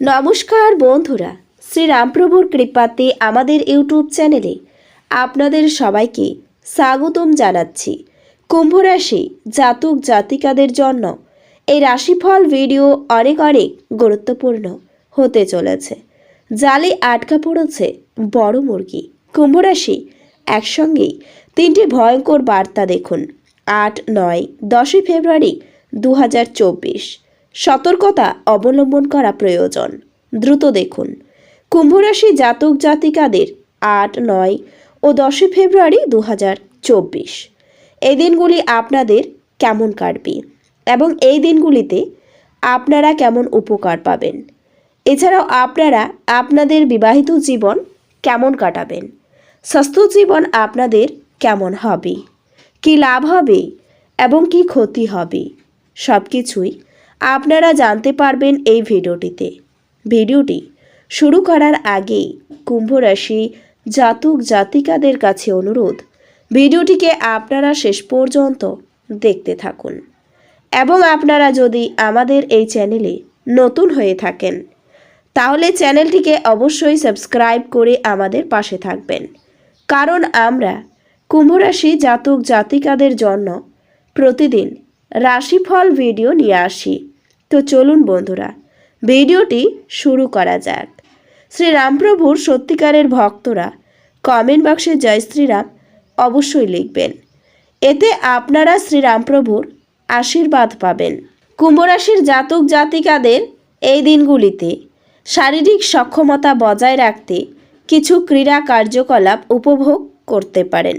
নমস্কার বন্ধুরা শ্রী রামপ্রভুর কৃপাতে আমাদের ইউটিউব চ্যানেলে আপনাদের সবাইকে স্বাগতম জানাচ্ছি। কুম্ভ রাশি জাতক জাতিকাদের জন্য এই রাশিফল ভিডিও অনেক অনেক গুরুত্বপূর্ণ হতে চলেছে। জালে আটকা পড়েছে বড় মুরগি। কুম্ভ রাশি একসঙ্গেই তিনটি ভয়ঙ্কর বার্তা দেখুন। আট, নয়, দশই ফেব্রুয়ারি দু হাজার চব্বিশ। সতর্কতা অবলম্বন করা প্রয়োজন। দ্রুত দেখুন। কুম্ভরাশি জাতক জাতিকাদের আট, নয় ও দশই ফেব্রুয়ারি দু চব্বিশ। এই দিনগুলি আপনাদের কেমন কাটবে এবং এই দিনগুলিতে আপনারা কেমন উপকার পাবেন? এছাড়াও আপনারা আপনাদের বিবাহিত জীবন কেমন কাটাবেন? স্বাস্থ্য জীবন আপনাদের কেমন হবে? কি লাভ হবে এবং কি ক্ষতি হবে? সব কিছুই আপনারা জানতে পারবেন এই ভিডিওটিতে। ভিডিওটি শুরু করার আগেই কুম্ভ রাশি জাতক জাতিকাদের কাছে অনুরোধ, ভিডিওটিকে আপনারা শেষ পর্যন্ত দেখতে থাকুন। এবং আপনারা যদি আমাদের এই চ্যানেলে নতুন হয়ে থাকেন, তাহলে চ্যানেলটিকে অবশ্যই সাবস্ক্রাইব করে আমাদের পাশে থাকবেন। কারণ আমরা কুম্ভরাশি জাতক জাতিকাদের জন্য প্রতিদিন রাশিফল ভিডিও নিয়ে আসি। তো চলুন বন্ধুরা, ভিডিওটি শুরু করা যাক। শ্রী রামপ্রভুর সত্যিকারের ভক্তরা কমেন্ট বক্সে জয় শ্রীরাম অবশ্যই লিখবেন। এতে আপনারা শ্রী রামপ্রভুর আশীর্বাদ পাবেন। কুম্ভরাশির জাতক জাতিকাদের এই দিনগুলিতে শারীরিক সক্ষমতা বজায় রাখতে কিছু ক্রীড়া কার্যকলাপ উপভোগ করতে পারেন।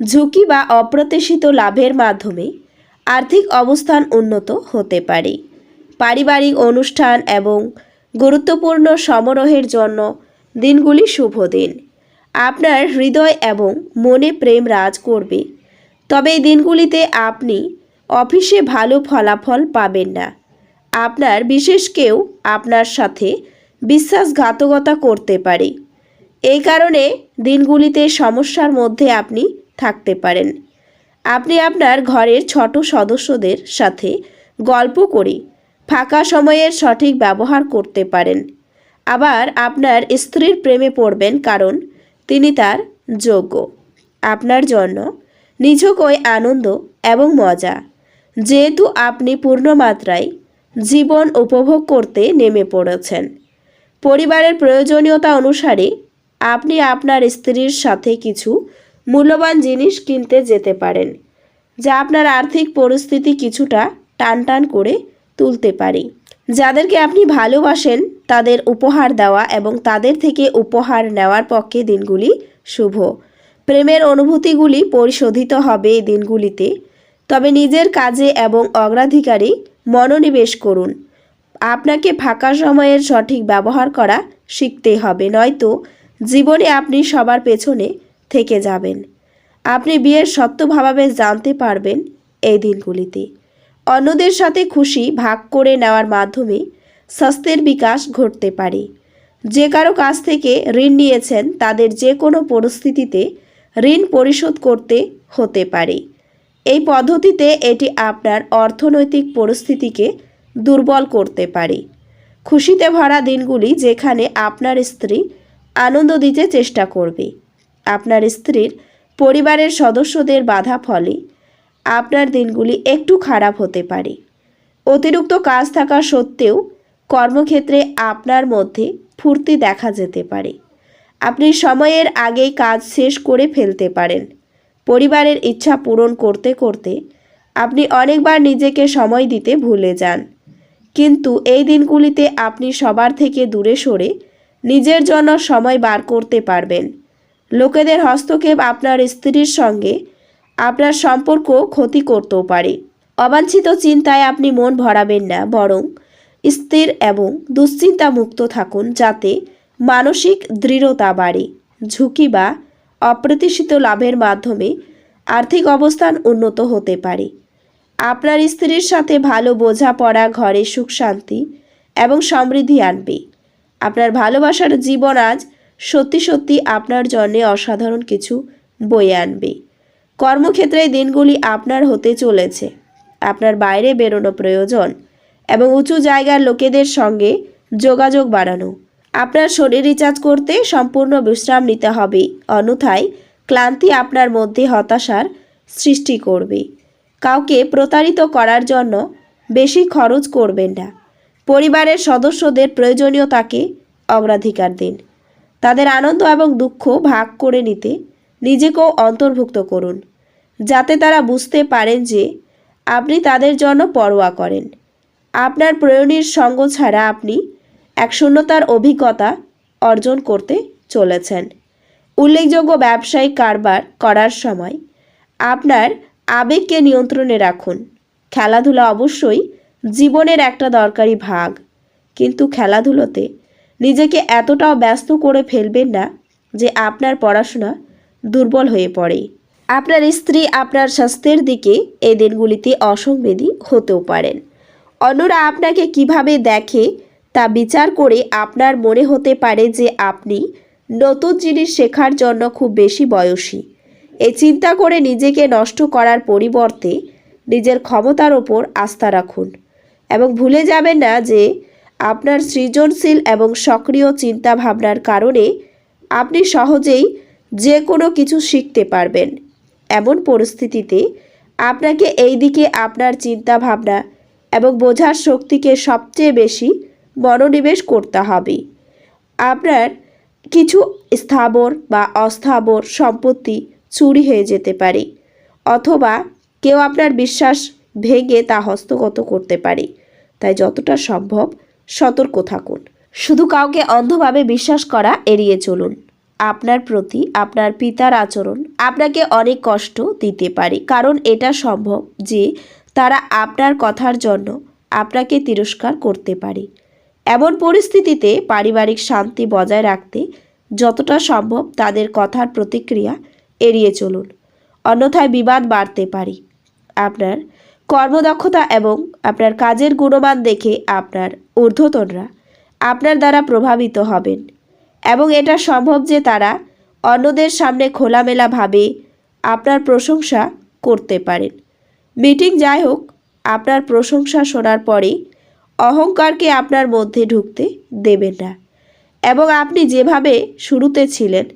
ঝুঁকি বা অপ্রত্যাশিত লাভের মাধ্যমে আর্থিক অবস্থান উন্নত হতে পারে। পারিবারিক অনুষ্ঠান এবং গুরুত্বপূর্ণ সমারোহের জন্য দিনগুলি শুভ দিন। আপনার হৃদয় এবং মনে প্রেম রাজ করবে। তবে এই দিনগুলিতে আপনি অফিসে ভালো ফলাফল পাবেন না। আপনার বিশেষ কেউ আপনার সাথে বিশ্বাসঘাতকতা করতে পারে। এই কারণে দিনগুলিতে সমস্যার মধ্যে আপনি থাকতে পারেন। আপনি আপনার ঘরের ছোট সদস্যদের সাথে গল্প করে ফাঁকা সময়ের সঠিক ব্যবহার করতে পারেন। আবার আপনার স্ত্রীর প্রেমে পড়বেন কারণ তিনি তার যোগ্য। আপনার জন্য নিছকই আনন্দ এবং মজা, যেহেতু আপনি পূর্ণমাত্রায় জীবন উপভোগ করতে নেমে পড়েছেন। পরিবারের প্রয়োজনীয়তা অনুসারে আপনি আপনার স্ত্রীর সাথে কিছু মূল্যবান জিনিস কিনতে যেতে পারেন, যা আপনার আর্থিক পরিস্থিতি কিছুটা টানটান করে তুলতে পারে। যাদেরকে আপনি ভালোবাসেন, তাদের উপহার দেওয়া এবং তাদের থেকে উপহার নেওয়ার পক্ষে দিনগুলি শুভ। প্রেমের অনুভূতিগুলি পরিশোধিত হবে এই দিনগুলিতে। তবে নিজের কাজে এবং অগ্রাধিকারে মনোনিবেশ করুন। আপনাকে ফাঁকা সময়ের সঠিক ব্যবহার করা শিখতে হবে, নয়তো জীবনে আপনি সবার পেছনে থেকে যাবেন। আপনি বিয়ের সত্যভাবে জানতে পারবেন এই দিনগুলিতে। অন্যদের সাথে খুশি ভাগ করে নেওয়ার মাধ্যমে স্বাস্থ্যের বিকাশ ঘটতে পারে। যে কারও কাছ থেকে ঋণ নিয়েছেন, তাদের যে কোনো পরিস্থিতিতে ঋণ পরিশোধ করতে হতে পারে। এই পদ্ধতিতে এটি আপনার অর্থনৈতিক পরিস্থিতিকে দুর্বল করতে পারে। খুশিতে ভরা দিনগুলি যেখানে আপনার স্ত্রী আনন্দ দিতে চেষ্টা করবে। আপনার স্ত্রীর পরিবারের সদস্যদের বাধা ফলে আপনার দিনগুলি একটু খারাপ হতে পারে। অতিরিক্ত কাজ থাকা সত্ত্বেও কর্মক্ষেত্রে আপনার মধ্যে ফুর্তি দেখা যেতে পারে। আপনি সময়ের আগেই কাজ শেষ করে ফেলতে পারেন। পরিবারের ইচ্ছা পূরণ করতে করতে আপনি অনেকবার নিজেকে সময় দিতে ভুলে যান। কিন্তু এই দিনগুলিতে আপনি সবার থেকে দূরে সরে নিজের জন্য সময় বার করতে পারবেন। লোকেদের হস্তক্ষেপ আপনার স্ত্রীর সঙ্গে আপনার সম্পর্ক ক্ষতি করতেও পারে। অবাঞ্ছিত চিন্তায় আপনি মন ভরাবেন না, বরং স্থির এবং দুশ্চিন্তা মুক্ত থাকুন যাতে মানসিক দৃঢ়তা বাড়ে। ঝুঁকি বা অপ্রত্যাশিত লাভের মাধ্যমে আর্থিক অবস্থান উন্নত হতে পারে। আপনার স্ত্রীর সাথে ভালো বোঝাপড়া, ঘরে সুখ শান্তি এবং সমৃদ্ধি আনবে। আপনার ভালোবাসার জীবন আজ সত্যি সত্যি আপনার জন্যে অসাধারণ কিছু বয়ে আনবে। কর্মক্ষেত্রে দিনগুলি আপনার হতে চলেছে। আপনার বাইরে বেরোনো প্রয়োজন এবং উঁচু জায়গার লোকেদের সঙ্গে যোগাযোগ বাড়ানো। আপনার শরীর রিচার্জ করতে সম্পূর্ণ বিশ্রাম নিতে হবে, অন্যথায় ক্লান্তি আপনার মধ্যে হতাশার সৃষ্টি করবে। কাউকে প্রতারিত করার জন্য বেশি খরচ করবেন না। পরিবারের সদস্যদের প্রয়োজনীয়তাকে অগ্রাধিকার দিন। তাদের আনন্দ এবং দুঃখ ভাগ করে নিতে নিজেকেও অন্তর্ভুক্ত করুন, যাতে তারা বুঝতে পারেন যে আপনি তাদের জন্য পরোয়া করেন। আপনার প্রয়োজনীর সঙ্গ ছাড়া আপনি এক শূন্যতার অভিজ্ঞতা অর্জন করতে চলেছেন। উল্লেখযোগ্য ব্যবসায়িক কারবার করার সময় আপনার আবেগকে নিয়ন্ত্রণে রাখুন। খেলাধুলা অবশ্যই জীবনের একটা দরকারি ভাগ, কিন্তু খেলাধুলোতে নিজেকে এতটাও ব্যস্ত করে ফেলবেন না যে আপনার পড়াশোনা দুর্বল হয়ে পড়ে। আপনার স্ত্রী আপনার স্বাস্থ্যের দিকে এই দিনগুলিতে অসংবেদী হতেও পারেন। অন্যরা আপনাকে কীভাবে দেখে তা বিচার করে আপনার মনে হতে পারে যে আপনি নতুন জিনিস শেখার জন্য খুব বেশি বয়সী। এই চিন্তা করে নিজেকে নষ্ট করার পরিবর্তে নিজের ক্ষমতার ওপর আস্থা রাখুন। এবং ভুলে যাবেন না যে আপনার সৃজনশীল এবং সক্রিয় চিন্তা ভাবনার কারণে আপনি সহজেই যে কোনো কিছু শিখতে পারবেন। এমন পরিস্থিতিতে আপনাকে এই দিকে আপনার চিন্তা ভাবনা এবং বোঝার শক্তিকে সবচেয়ে বেশি মনোনিবেশ করতে হবে। আপনার কিছু স্থাবর বা অস্থাবর সম্পত্তি চুরি হয়ে যেতে পারে, অথবা কেউ আপনার বিশ্বাস ভেঙে তা হস্তগত করতে পারে। তাই যতটা সম্ভব সতর্ক থাকুন। শুধু কাউকে অন্ধভাবে বিশ্বাস করা এড়িয়ে চলুন। আপনার প্রতি আপনার পিতার আচরণ আপনাকে অনেক কষ্ট দিতে পারে। কারণ এটা সম্ভব যে তারা আপনার কথার জন্য আপনাকে তিরস্কার করতে পারে। এমন পরিস্থিতিতে পারিবারিক শান্তি বজায় রাখতে যতটা সম্ভব তাদের কথার প্রতিক্রিয়া এড়িয়ে চলুন। অন্যথায় বিবাদ বাড়তে পারে। আপনার কর্মদক্ষতা এবং আপনার কাজের গুণমান দেখে আপনার ঊর্ধ্বতনরা আপনার দ্বারা প্রভাবিত হবেন। এবং এটা সম্ভব যে তারা অন্যদের সামনে খোলামেলাভাবে আপনার প্রশংসা করতে পারেন। মিটিং যাই হোক, আপনার প্রশংসা শোনার পরে অহংকারকে আপনার মধ্যে ঢুকতে দেবেন না এবং আপনি যেভাবে শুরুতে ছিলেন,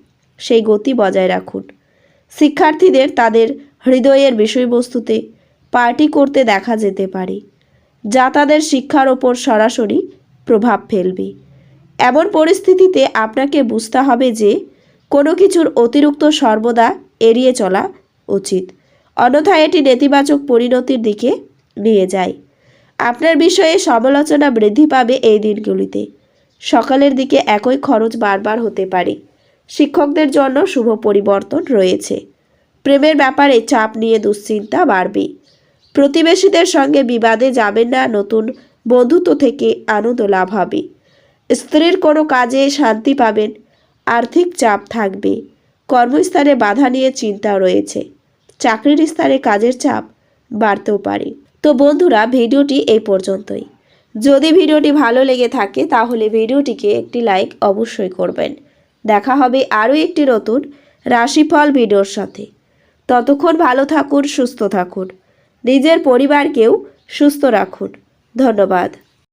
সেই গতি বজায় রাখুন। শিক্ষার্থীদের তাদের হৃদয়ের বিষয়বস্তুতে পার্টি করতে দেখা যেতে পারে, যা তাদের শিক্ষার ওপর সরাসরি প্রভাব ফেলবে। এমন পরিস্থিতিতে আপনাকে বুঝতে হবে যে কোনো কিছুর অতিরিক্ত সর্বদা এড়িয়ে চলা উচিত। অন্যথায় এটি নেতিবাচক পরিণতির দিকে নিয়ে যায়। আপনার বিষয়ে সমালোচনা বৃদ্ধি পাবে এই দিনগুলিতে। সকালের দিকে একই খরচ বারবার হতে পারে। শিক্ষকদের জন্য শুভ পরিবর্তন রয়েছে। প্রেমের ব্যাপারে চাপ নিয়ে দুশ্চিন্তা বাড়বে। প্রতিবেশীদের সঙ্গে বিবাদে যাবেন না নতুন বন্ধুত্ব থেকে আনন্দ লাভ হবে। স্ত্রীর কোনো কাজে শান্তি পাবেন, আর্থিক চাপ থাকবে, কর্মস্থানে বাধা নিয়ে চিন্তা রয়েছে, চাকরির স্থানে কাজের চাপ বাড়তেও পারে। তো বন্ধুরা, ভিডিওটি এই পর্যন্তই। যদি ভিডিওটি ভালো লেগে থাকে, তাহলে ভিডিওটিকে একটি লাইক অবশ্যই করবেন। দেখা হবে আরও একটি নতুন রাশিফল ভিডিওর সাথে। ততক্ষণ ভালো থাকুন, সুস্থ থাকুন। নিজের পরিবারকেও সুস্থ রাখুন। ধন্যবাদ।